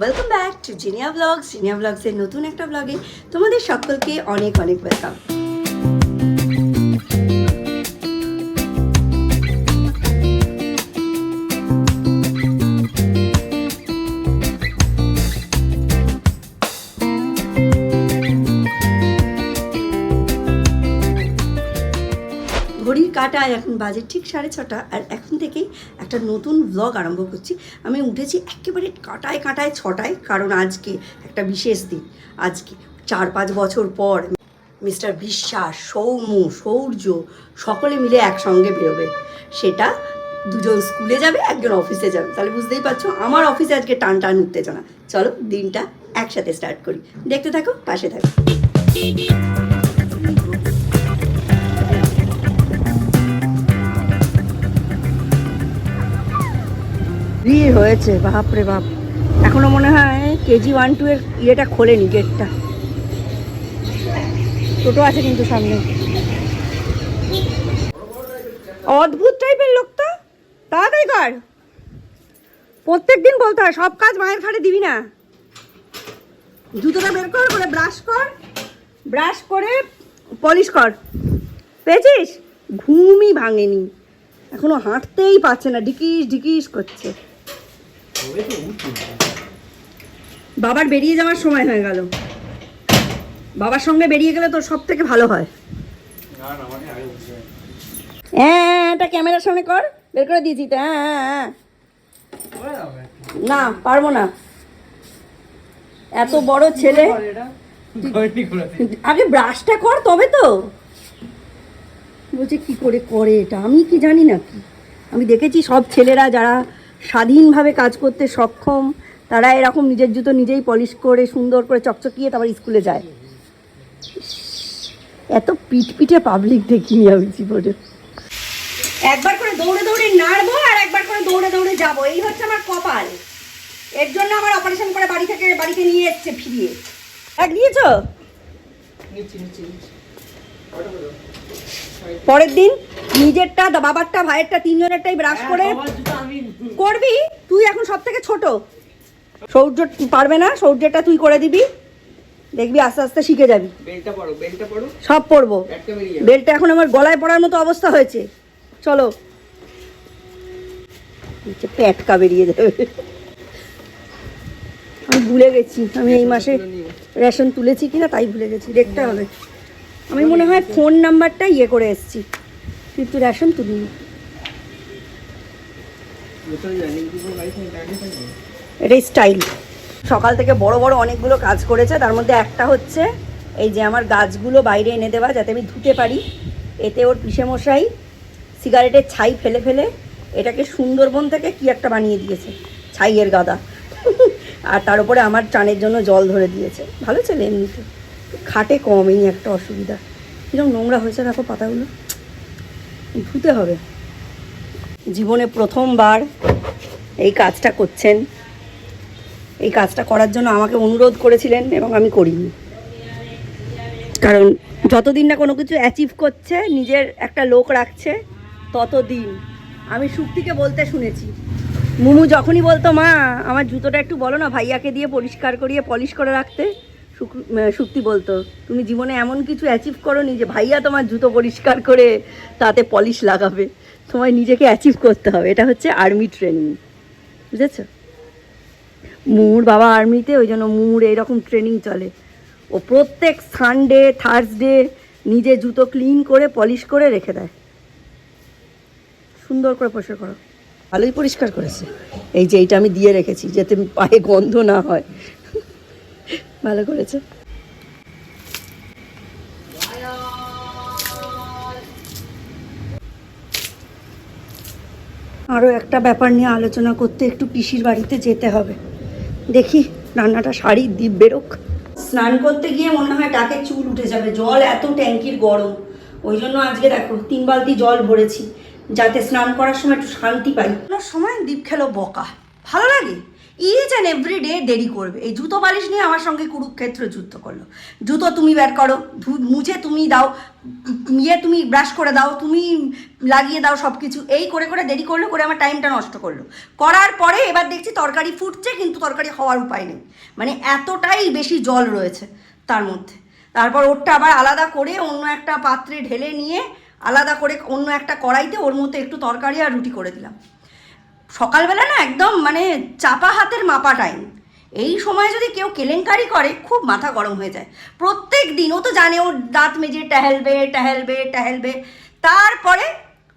Welcome back to Zinia blogs Zinia ব্লগসের নতুন একটা ব্লগে তোমাদের সকলকে অনেক অনেক ওয়েলকাম ঘড়ির কাটায় এখন বাজে ঠিক সাড়ে ছটা, আর এখন থেকেই একটা নতুন ব্লগ আরম্ভ করছি। আমি উঠেছি একেবারে কাটায় কাটায় ছটায়, কারণ আজকে একটা বিশেষ দিন। আজকে চার পাঁচ বছর পর মিস্টার বিশ্বাস, সৌম্য, সৌর্য সকলে মিলে একসঙ্গে বেরোবে। সেটা দুজন স্কুলে যাবে, একজন অফিসে যাবে। তাহলে বুঝতেই পারছ, আমার অফিসে আজকে টান টান উত্তেজনা। চলো দিনটা একসাথে স্টার্ট করি। দেখতে থাকো, পাশে থাকো। ভিড় হয়েছে, বাপ রে বাপ। এখনও মনে হয় কেজি ওয়ান টু এর ইয়েটা খোলেনি গেটটা টোটো আছে কিন্তু সামনে। অদ্ভুত টাইপের লোক তো তাড়াতাড়ি কর। প্রত্যেক দিন বলতে হয়, সব কাজ মায়ের ঘাড়ে দিবি না। জুতোটা বের কর করে ব্রাশ কর ব্রাশ করে পলিশ কর। পেয়েছিস? ঘুমই ভাঙেনি। এখনও হাঁটতেই পারছে না ডিকিস ডিকিস করছে। বাবার বেরিয়ে যাওয়ার সময় হয়ে গেল। বাবার সঙ্গে বেরিয়ে গেলে তোর সব থেকে ভালো হয়। হ্যাঁ এটা ক্যামেরার সামনে কর। বের করে দিয়েছি তো হ্যাঁ হ্যাঁ, হ্যাঁ না পারব না। এত বড় ছেলে। আগে ব্রাশটা কর তবে তো। বলছে কি করে করে এটা? আমি কি জানি না কি? আমি দেখেছি সব ছেলেরা যারা স্বাধীনভাবে কাজ করতে সক্ষম তারা এরকম নিজের জুতো নিজেই পলিশ করে সুন্দর করে চকচকিয়ে তারপর স্কুলে যায়। এত পিঠ পিঠে পাবলিক দেখিনি আমি জীবনে। একবার করে দৌড়ে দৌড়ে নাড়বো আর একবার করে দৌড়ে দৌড়ে যাব। এই হচ্ছে আমার কপাল। এর জন্য আমার অপারেশন করে বাড়ি থেকে বাড়িতে নিয়ে এসছে ফিরিয়ে। এক দিয়েছ পরের দিন নিজেরটা বাবারটা ভাইয়েরটা তিনজনেরটাই ব্রাশ করে করবি? তুই এখন সব থেকে ছোট। সৌর্য পারবে না? সৌর্যটা তুই করে দিবি। দেখবি আস্তে আস্তে শিখে যাবি। বেলটা বেলটা সব পরবো। বেল্টটা এখন আমার গলায় পড়ার মতো অবস্থা হয়েছে। চলো। প্যাটকা বেরিয়ে যাবে। আমি ভুলে গেছি। আমি এই মাসে রেশন তুলেছি কিনা তাই ভুলে গেছি। দেখতে হবে। আমি মনে হয় ফোন নাম্বারটা ইয়ে করে এসেছি। কিন্তু রেশন থাকবে এটাই স্টাইল সকাল থেকে বড় বড় অনেকগুলো কাজ করেছে, তার মধ্যে একটা হচ্ছে এই যে আমার গাছগুলো বাইরে এনে দেওয়া, যাতে আমি ধুতে পারি। এতে ওর মশাই সিগারেটের ছাই ফেলে ফেলে এটাকে সুন্দরবন থেকে কি একটা বানিয়ে দিয়েছে, ছাইয়ের গাদা। আর তার উপরে আমার চানের জন্য জল ধরে দিয়েছে। ভালো ছেলে এমনিতে। খাটে কম একটা অসুবিধা। কীরকম নোংরা হয়েছে দেখো পাতাগুলো। ধুতে হবে। জীবনে প্রথমবার এই কাজটা করছেন। এই কাজটা করার জন্য আমাকে অনুরোধ করেছিলেন এবং আমি করিনি। কারণ যতদিন না কোনো কিছু অ্যাচিভ করছে, নিজের একটা লোক রাখছে, ততদিন। আমি সুক্তিকে বলতে শুনেছি। মুমু যখনই বলতো, মা, আমার জুতোটা একটু বলো না ভাইয়াকে দিয়ে পরিষ্কার করিয়ে পলিশ করে রাখতে। সুক্তি বলতো, তুমি জীবনে এমন কিছু অ্যাচিভ করো নি যে ভাইয়া তোমার জুতো পরিষ্কার করে তাতে পলিশ লাগাবে। তোমায় নিজেকে অ্যাচিভ করতে হবে। এটা হচ্ছে আর্মি ট্রেনিং বুঝেছ? মুর বাবা আর্মিতে ওই জন্য মুর এইরকম ট্রেনিং চলে। ও প্রত্যেক সানডে থার্সডে নিজে জুতো ক্লিন করে পলিশ করে রেখে দেয়। সুন্দর করে পরিষ্কার করো। ভালোই পরিষ্কার করেছে। এই যে এইটা আমি দিয়ে রেখেছি, যাতে পায়ে গন্ধ না হয়। ভালো করেছে। আরও একটা ব্যাপার নিয়ে আলোচনা করতে একটু পিসির বাড়িতে যেতে হবে। দেখি রান্নাটা শাড়ি দ্বীপ বেরোক। স্নান করতে গিয়ে মনে হয় টাকে চুল উঠে যাবে। জল এত ট্যাঙ্কির গরম। ওই জন্য আজকে দেখো, তিন বালতি জল ভরেছি। যাতে স্নান করার সময় একটু শান্তি পাই। সময় দ্বীপ খেলো বকা। ভালো লাগে? ইচ অ্যান্ড এভরি ডে দেরি করবে। এই জুতো বালিশ নিয়ে আমার সঙ্গে কুরুক্ষেত্র যুদ্ধ করল। জুতো তুমি বের করো মুছে তুমি দাও ইয়ে তুমি ব্রাশ করে দাও, তুমি লাগিয়ে দাও সব কিছু এই করে করে দেরি করল, করে আমার টাইমটা নষ্ট করল। করার পরে এবার দেখছি তরকারি ফুটছে, কিন্তু তরকারি হওয়ার উপায় নেই। মানে এতটাই বেশি জল রয়েছে তার মধ্যে। তারপর ওরটা আবার আলাদা করে অন্য একটা পাত্রে ঢেলে নিয়ে, আলাদা করে অন্য একটা কড়াইতে ওর মধ্যে একটু তরকারি আর রুটি করে দিলাম। সকালবেলা না একদম মানে চাপা হাতের মাপা টাইম এই সময় যদি কেউ কেলেঙ্কারি করে, খুব মাথা গরম হয়ে যায়। প্রত্যেক দিন ও তো জানে ওর দাঁত মেজে টহলবে টহলবে টহলবে তারপরে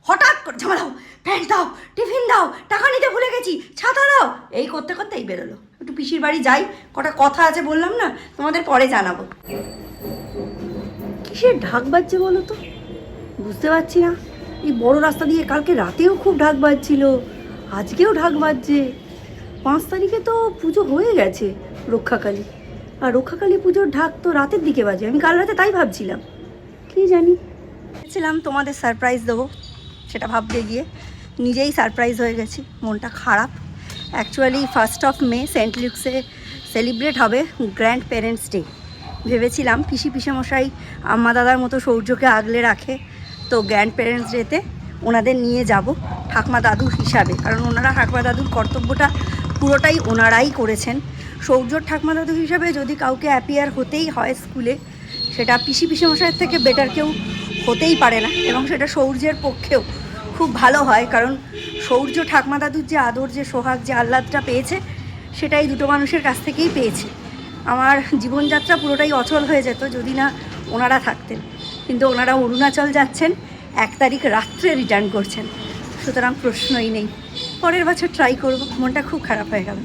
হঠাৎ করে ঝামা দাও প্যান্ট দাও, টিফিন দাও, টাকা নিতে ভুলে গেছি, ছাতা দাও। এই করতে করতে এই বেরোলো। একটু পিসির বাড়ি যাই, কটা কথা আছে বললাম না, তোমাদের পরে জানাব। কিসের ঢাক বাজছে বলো তো? বুঝতে পারছি না। এই বড় রাস্তা দিয়ে কালকে রাতেও খুব ঢাক বাজছিল। আজকেও ঢাক বাজছে। পাঁচ তারিখে তো পুজো হয়ে গেছে রক্ষাকালী। আর রক্ষাকালী পুজোর ঢাক তো রাতের দিকে বাজে। আমি কাল রাতে তাই ভাবছিলাম। কি জানি? ভেবেছিলাম তোমাদের সারপ্রাইজ দেবো, সেটা ভাবতে গিয়ে। নিজেই সারপ্রাইজ হয়ে গেছি, মনটা খারাপ। Actually first of May saint লুকসে celebrate হবে গ্র্যান্ড প্যারেন্টস ডে ভেবেছিলাম পিসি, পিসেমশাই, আম্মা, দাদার মতো সৌর্যকে আগলে রাখে। তো গ্র্যান্ড প্যারেন্টস ডেতে ওনাদের নিয়ে যাব ঠাকমা দাদু হিসাবে। কারণ ওনারা ঠাকমা দাদুর কর্তব্যটা পুরোটাই ওনারাই করেছেন। সৌর্যর ঠাকমা দাদু হিসাবে যদি কাউকে অ্যাপিয়ার হতেই হয় স্কুলে সেটা পিসি পিসেমশাইয়ের থেকে বেটার কেউ হতেই পারে না এবং সেটা সৌর্যের পক্ষেও খুব ভালো হয়। কারণ সৌর্য ঠাকমা দাদুর যে আদর, যে সোহাগ, যে আহ্লাদটা পেয়েছে, সেটাই দুটো মানুষের কাছ থেকেই পেয়েছে। আমার জীবনযাত্রা পুরোটাই অচল হয়ে যেত যদি না ওনারা থাকতেন। কিন্তু ওনারা অরুণাচল যাচ্ছেন এক তারিখ রাত্রে রিটার্ন করছেন। সুতরাং প্রশ্নই নেই। পরের বছর ট্রাই করব, মনটা খুব খারাপ হয়ে গেল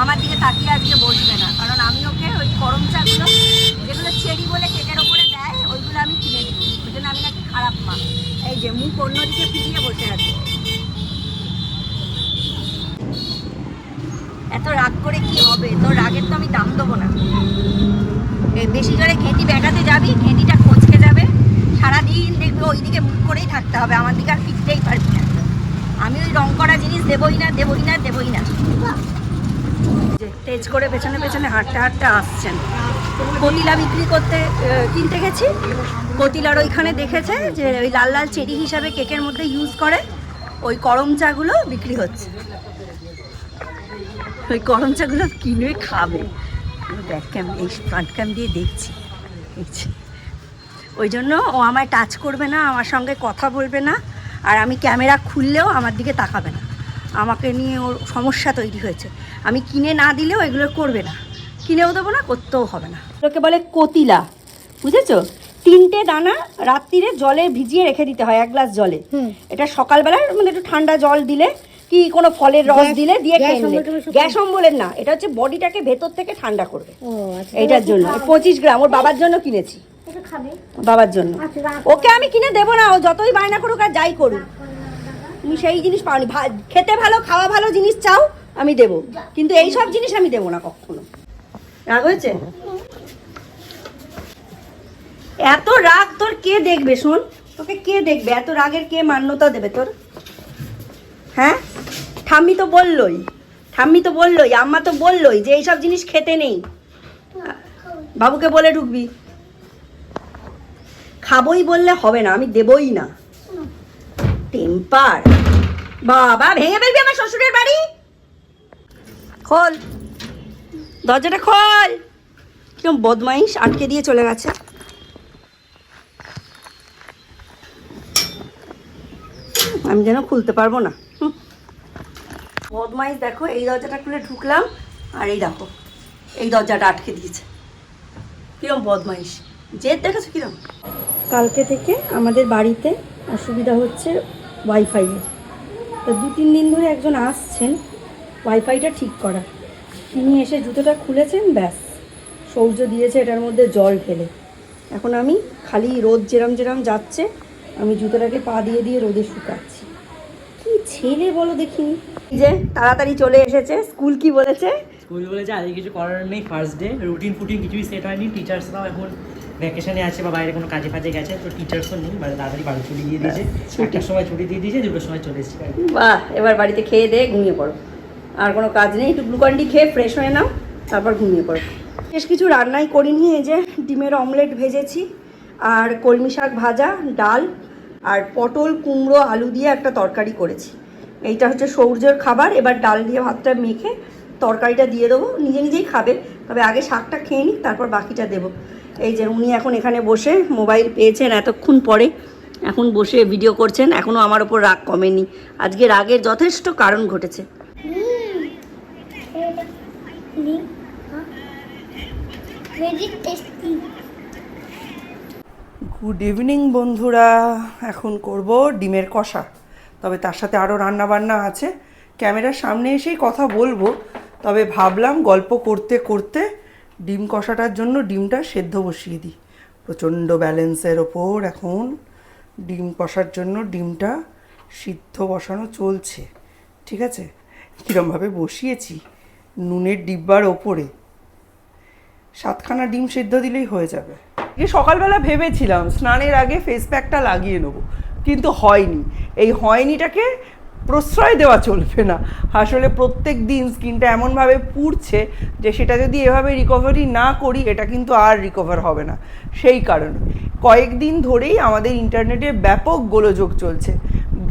আমার দিকে তাকিয়ে আজকে বসবে না কারণ আমি ওকে ওই গরম চাগুলো যেগুলো চেরি বলে কেকের ওপরে দেয় ওইগুলো আমি কিনে দিই ওই জন্য আমি নাকি খারাপ মা এই যে মুখ অন্যদিকে ফিরিয়ে বসে আছে এত রাগ করে কি হবে তোর রাগের তো আমি দাম দেবো না এই বেশি জোরে ঘেঁটি বেটাতে যাবি ঘেঁটিটা খচকে যাবে সারাদিন দেখবি ওইদিকে মুখ করেই থাকতে হবে আমার দিকে আর ফিরতেই পারবি না আমি ওই রং করা জিনিস দেবই না দেবই না দেবই না। তেজ করে পেছনে পেছনে হাঁটতে হাঁটতে আসছেন। কতিলা বিক্রি করতে কিনতে গেছি। কতিলার ওইখানে দেখেছে যে ওই লাল লাল চেরি হিসাবে কেকের মধ্যে ইউজ করে। ওই করম চাগুলো বিক্রি হচ্ছে। ওই করম চাগুলো কিনে খাবে। ব্যাক ক্যাম এই ফ্রন্ট ক্যাম দিয়ে দেখছি। দেখছি ওই জন্য ও আমায় টাচ করবে না, আমার সঙ্গে কথা বলবে না। আর আমি ক্যামেরা খুললেও আমার দিকে তাকাবে না। আমাকে নিয়ে ওর সমস্যা তৈরি হয়েছে। আমি কিনে না দিলেও এগুলো করবে না। কিনেও দেবো না করতেও হবে না। ওকে বলে কতিলা বুঝেছ? তিনটে দানা রাত্রিরে জলে ভিজিয়ে রেখে দিতে হয় এক গ্লাস জলে। এটা সকালবেলা মানে একটু ঠান্ডা জল দিলে কি কোনো ফলের রস দিলে দিয়ে গ্যাস খেয়ে নিলে। গ্যাস অম্বলের না এটা হচ্ছে বডিটাকে ভেতর থেকে ঠান্ডা করবে। আচ্ছা। জন্য। পঁচিশ গ্রাম ওর বাবার জন্য কিনেছি। বাবার জন্য। আচ্ছা, ওকে আমি কিনে দেবো না ও যতই বায়না করুক আর যাই করুক। তুমি সেই জিনিস পাওনি। খেতে ভালো, খাওয়া ভালো জিনিস চাও, আমি দেবো। কিন্তু এই সব জিনিস আমি দেবো না কখনো। রাগ হয়েছে? এত রাগ তোর কে দেখবে শোন? তোকে কে দেখবে? এত রাগের কে মান্যতা দেবে তোর? হ্যাঁ? ঠাম্মি তো বললোই। ঠাম্মি তো বললোই, আম্মা তো বললোই যে এইসব জিনিস খেতে নেই। বাবুকে বলে ঢুকবি। খাবই বললে হবে না, আমি দেবই না। টেম্পার। বাবা, ভেঙে ফেলবি আমার শ্বশুরের বাড়ি? খোল। দরজাটা খোল। কিরম বদমাইশ আটকে দিয়ে চলে গেছে। আমি যেন খুলতে পারব না। বদমাইশ, দেখো, এই দরজাটা খুলে ঢুকলাম, আর এই দেখো, এই দরজাটা আটকে দিয়েছে। কিরম বদমাইশ। জেদ দেখেছ কিরম? কালকে থেকে আমাদের বাড়িতে অসুবিধা হচ্ছে ওয়াইফাইয়ের তো দু তিন দিন ধরে একজন আসছেন ওয়াইফাইটা ঠিক করা। তিনি এসে জুতোটা খুলেছেন, ব্যাস। সৌর্য দিয়েছে এটার মধ্যে জল ফেলে এখন আমি খালি রোদ যেরম যেরম যাচ্ছে, আমি জুতোটাকে পা দিয়ে দিয়ে রোদে শুকাচ্ছি। কি ছেলে বলো দেখিনি? যে তাড়াতাড়ি চলে এসেছে, স্কুল কি বলেছে? স্কুল বলেছে আজকে কিছু করার নেই ফার্স্ট ডে রুটিন ফুটিন কিছুই সেট হয়নি টিচার্সরাও এখন ভ্যাকেশনে আছে বা বাইরে কোনো কাজে ফাজে গেছে তো টিচার্সও নেই বাড়ি তাড়াতাড়ি বাড়ি ছুটি দিয়ে দিয়েছে। একটার সময় ছুটি দিয়ে দিয়েছে দুটোর সময় চলে এসেছি বাহ এবার বাড়িতে খেয়ে দিয়ে ঘুমিয়ে পড়ো। আর কোনো কাজ নেই একটু গ্লুকন্ডি খেয়ে ফ্রেশ হয়ে নাও তারপর ঘুমিয়ে পড়ো। বেশ কিছু রান্নাই করিনি এই যে ডিমের অমলেট ভেজেছি আর কলমি শাক ভাজা ডাল আর পটল কুমড়ো আলু দিয়ে একটা তরকারি করেছি। এইটা হচ্ছে সৌর্যের খাবার এবার ডাল দিয়ে ভাতটা মেখে তরকারিটা দিয়ে দেবো নিজে নিজেই খাবে তবে আগে শাকটা খেয়ে নিক তারপর বাকিটা দেবো। এই যে উনি এখন এখানে বসে মোবাইল পেয়েছেন এতক্ষণ পরে। এখন বসে ভিডিও করছেন এখনও আমার ওপর রাগ কমেনি। আজকে রাগের যথেষ্ট কারণ ঘটেছে. গুড ইভিনিং বন্ধুরা। এখন করব ডিমের কষা। তবে তার সাথে আরও রান্নাবান্না আছে। ক্যামেরার সামনে এসেই কথা বলব। তবে ভাবলাম গল্প করতে করতে ডিম কষাটার জন্য ডিমটা সেদ্ধ বসিয়ে দিই। প্রচণ্ড ব্যালেন্সের ওপর এখন ডিম কষার জন্য ডিমটা সিদ্ধ বসানো চলছে। ঠিক আছে? কীরমভাবে বসিয়েছি? নুনের ডিব্বার ওপরে। সাতখানা ডিম সেদ্ধ দিলেই হয়ে যাবে। এই সকালবেলা ভেবেছিলাম, স্নানের আগে ফেস প্যাকটা লাগিয়ে নেব। কিন্তু হয়নি। এই হয়নিটাকে প্রশ্রয় দেওয়া চলবে না। আসলে প্রত্যেক দিন স্কিনটা এমনভাবে পুড়ছে যে সেটা যদি এভাবে রিকভারি না করি, এটা কিন্তু আর রিকভার হবে না। সেই কারণে। কয়েকদিন ধরেই আমাদের ইন্টারনেটে ব্যাপক গোলযোগ চলছে।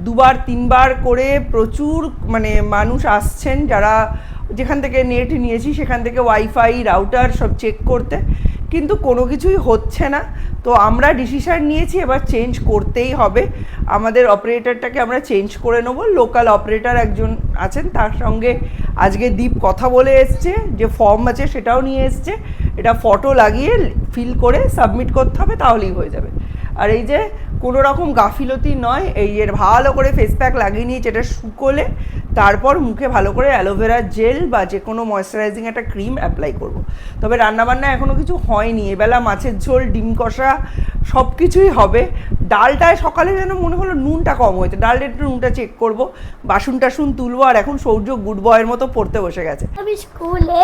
দুবার, তিনবার করে প্রচুর মানে মানুষ আসছেন যারা যেখান থেকে নেট নিয়েছি, সেখান থেকে ওয়াইফাই রাউটার সব চেক করতে। কিন্তু কোনো কিছুই হচ্ছে না। তো আমরা ডিসিশান নিয়েছি, এবার চেঞ্জ করতেই হবে। আমাদের অপারেটরটাকে আমরা চেঞ্জ করে নেব। লোকাল অপারেটর একজন আছেন, তার সঙ্গে আজকে দীপ কথা বলে এসছে, যে ফর্ম আছে সেটাও নিয়ে এসছে। এটা ফটো লাগিয়ে ফিল করে সাবমিট করতে হবে, তাহলেই হয়ে যাবে। আর এই যে কোনো রকম গাফিলতি নয়, এই এর ভালো করে ফেস প্যাক লাগিয়ে নিয়েছি এটা শুকোলে, তারপর মুখে ভালো করে অ্যালোভেরা জেল বা যে কোনো ময়শ্চারাইজিং একটা ক্রিম অ্যাপ্লাই করব। তবে রান্নাবান্না এখনও কিছু হয়নি, এবেলা মাছের ঝোল, ডিম কষা সব কিছুই হবে। ডালটায় সকালে যেন মনে হলো নুনটা কম হয়েছে, ডালটা একটু নুনটা চেক করব, বাসন টাসুন তুলবো, আর এখন সৌর্য গুড বয়ের মতো পড়তে বসে গেছে। আমি স্কুলে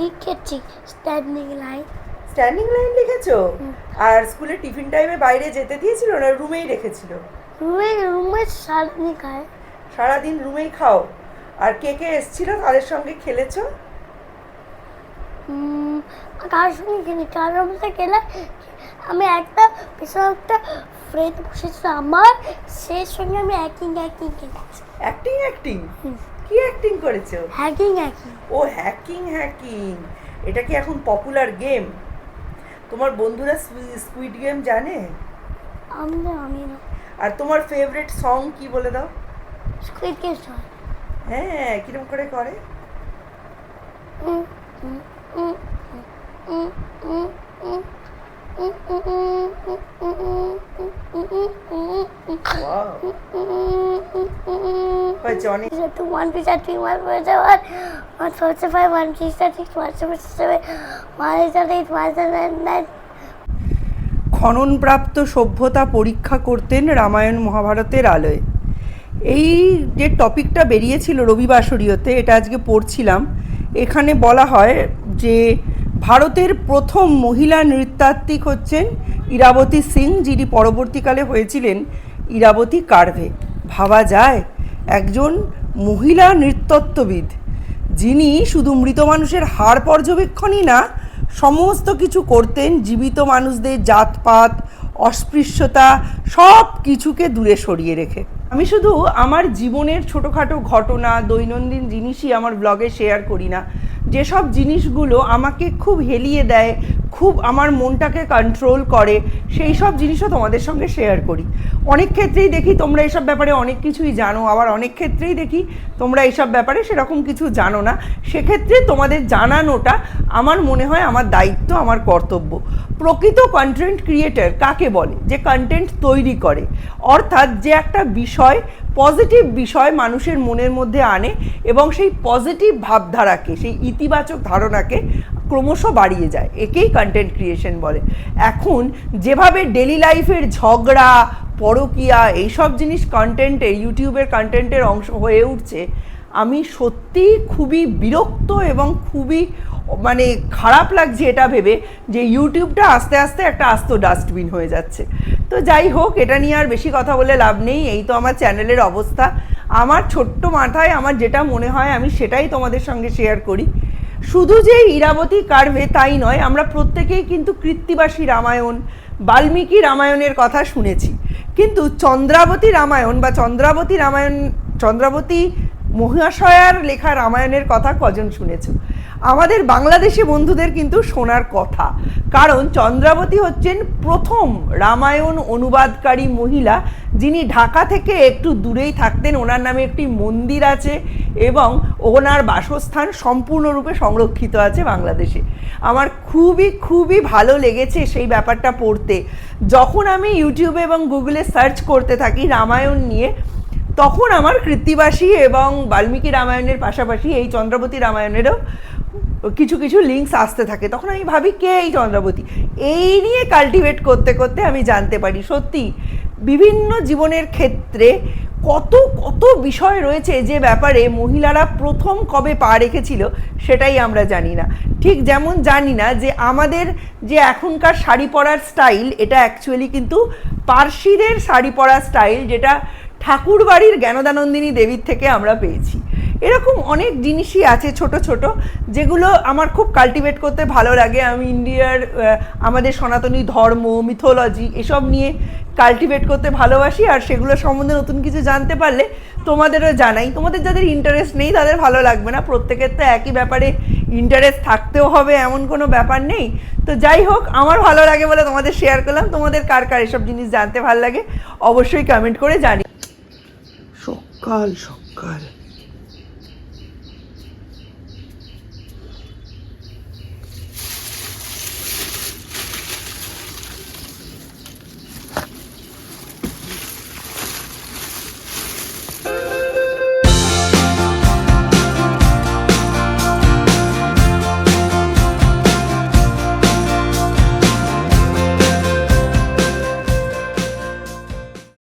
লিখেছি স্ট্যান্ডিং লাইন স্ট্যান্ডিং লাইন লিখেছো আর স্কুলে টিফিন টাইমে বাইরে যেতে দিয়েছিল না রুমেই রেখেছিল? রুমে রুমে সারনি খায়। সারাদিন রুমেই খাও। আর কে কে এসছিল? তাদের সঙ্গে খেলেছো? কার সঙ্গে কিনি কার রুমে গেলে আমি একটা পেছনে একটা ফ্রেন্ড বসেছিল। আমার সেই সঙ্গে আমি একই একই কিনেছি অ্যাক্টিং অ্যাক্টিং কি অ্যাক্টিং করেছ? হ্যাকিং একই ও হ্যাকিং হ্যাকিং এটা কি এখন পপুলার গেম তোমার বন্ধুরা স্কুইড গেম জানে? আমি না আমি না। আর তোমার ফেভারিট সং কি বলে দাও? স্কুইড গেম সং হ্যাঁ কিরম করে করে? উম, উম, উম, উম, উম, উম, ওয়ান পিস যাওয়ার ফাইভ এইট খননপ্রাপ্ত সভ্যতা পরীক্ষা করতেন রামায়ণ মহাভারতের আলোয়। এই যে টপিকটা বেরিয়েছিল রবিবাসরীয়তে এটা আজকে পড়ছিলাম। এখানে বলা হয় যে ভারতের প্রথম মহিলা নৃত্যাত্ত্বিক হচ্ছেন ইরাবতী সিং, যিনি পরবর্তীকালে হয়েছিলেন ইরাবতী কার্ভে। ভাবা যায়, একজন মহিলা নৃত্যত্ত্ববিদ যিনি শুধু মৃত মানুষের হাড় পর্যবেক্ষণই না, সমস্ত কিছু করতেন জীবিত মানুষদের জাতপাত, অস্পৃশ্যতা, সব কিছুকে দূরে সরিয়ে রেখে। আমি শুধু আমার জীবনের ছোটোখাটো ঘটনা, দৈনন্দিন জিনিসই আমার ব্লগে শেয়ার করি না। যেসব জিনিসগুলো আমাকে খুব হেলিয়ে দেয় খুব আমার মনটাকে কন্ট্রোল করে, সেই সব জিনিসও তোমাদের সঙ্গে শেয়ার করি। অনেক ক্ষেত্রেই দেখি তোমরা এসব ব্যাপারে অনেক কিছুই জানো, আবার অনেক ক্ষেত্রেই দেখি তোমরা এসব ব্যাপারে সেরকম কিছু জানো না। সেক্ষেত্রে তোমাদের জানানোটা আমার মনে হয় আমার দায়িত্ব, আমার কর্তব্য। প্রকৃত কন্টেন্ট ক্রিয়েটার কাকে বলে? যে কন্টেন্ট তৈরি করে। অর্থাৎ যে একটা বিষয় পজিটিভ বিষয় মানুষের মনের মধ্যে আনে এবং সেই পজিটিভ ভাবধারাকে, সেই ইতিবাচক ধারণাকে ক্রমশ বাড়িয়ে যায়, একেই কন্টেন্ট ক্রিয়েশন বলে। এখন যেভাবে ডেলি লাইফের ঝগড়া, পরকিয়া, এইসব জিনিস কন্টেন্টের ইউটিউবের কন্টেন্টের অংশ হয়ে উঠছে, আমি সত্যি খুবই বিরক্ত এবং খুবই মানে খারাপ লাগছে এটা ভেবে যে ইউটিউবটা আস্তে আস্তে একটা আস্ত ডাস্টবিন হয়ে যাচ্ছে। তো যাই হোক, এটা নিয়ে আর বেশি কথা বলে লাভ নেই, এই তো আমার চ্যানেলের অবস্থা। আমার ছোট্ট মাথায় আমার যেটা মনে হয় আমি সেটাই তোমাদের সঙ্গে শেয়ার করি। শুধু যে ইরাবতী কার্ভে তাই নয়, আমরা প্রত্যেকেই কিন্তু কৃত্তিবাসী রামায়ণ, বাল্মীকি রামায়ণের কথা শুনেছি। কিন্তু চন্দ্রাবতী রামায়ণ বা চন্দ্রাবতী রামায়ণ, চন্দ্রাবতী মহাশয়ার লেখা রামায়ণের কথা কজন শুনেছো? আমাদের বাংলাদেশি বন্ধুদের কিন্তু শোনার কথা। কারণ চন্দ্রাবতী হচ্ছেন প্রথম রামায়ণ অনুবাদকারী মহিলা, যিনি ঢাকা থেকে একটু দূরেই থাকতেন। ওনার নামে একটি মন্দির আছে এবং ওনার বাসস্থান সম্পূর্ণরূপে সংরক্ষিত আছে বাংলাদেশে। আমার খুবই খুবই ভালো লেগেছে সেই ব্যাপারটা পড়তে। যখন আমি ইউটিউবে এবং গুগলে সার্চ করতে থাকি রামায়ণ নিয়ে, তখন আমার কৃত্তিবাসী এবং বাল্মীকি রামায়ণের পাশাপাশি এই চন্দ্রাবতী রামায়ণেরও কিছু কিছু লিঙ্কস আসতে থাকে। তখন আমি ভাবি, কে এই চন্দ্রাবতী? এই নিয়ে কাল্টিভেট করতে করতে আমি জানতে পারি। সত্যি, বিভিন্ন জীবনের ক্ষেত্রে কত কত বিষয় রয়েছে যে ব্যাপারে মহিলারা প্রথম কবে পা রেখেছিল সেটাই আমরা জানি না। ঠিক যেমন জানি না যে আমাদের যে এখনকার শাড়ি পরার স্টাইল এটা অ্যাকচুয়ালি কিন্তু পার্সিদের শাড়ি পরার স্টাইল যেটা ঠাকুর বাড়ির জ্ঞানদানন্দিনী দেবীর থেকে আমরা পেয়েছি। এরকম অনেক জিনিসই আছে ছোট ছোট, যেগুলো আমার খুব কাল্টিভেট করতে ভালো লাগে। আমি ইন্ডিয়ার আমাদের সনাতনী ধর্ম মিথোলজি এসব নিয়ে কাল্টিভেট করতে ভালোবাসি। আর সেগুলো সম্বন্ধে নতুন কিছু জানতে পারলে তোমাদেরও জানাই। তোমাদের যাদের ইন্টারেস্ট নেই, তাদের ভালো লাগবে না। প্রত্যেকের তো একই ব্যাপারে ইন্টারেস্ট থাকতেও হবে, এমন কোনো ব্যাপার নেই। তো যাই হোক, আমার ভালো লাগে বলে তোমাদের শেয়ার করলাম। তোমাদের কার কার এসব জিনিস জানতে ভালো লাগে, অবশ্যই কমেন্ট করে জানি। সকাল সকাল।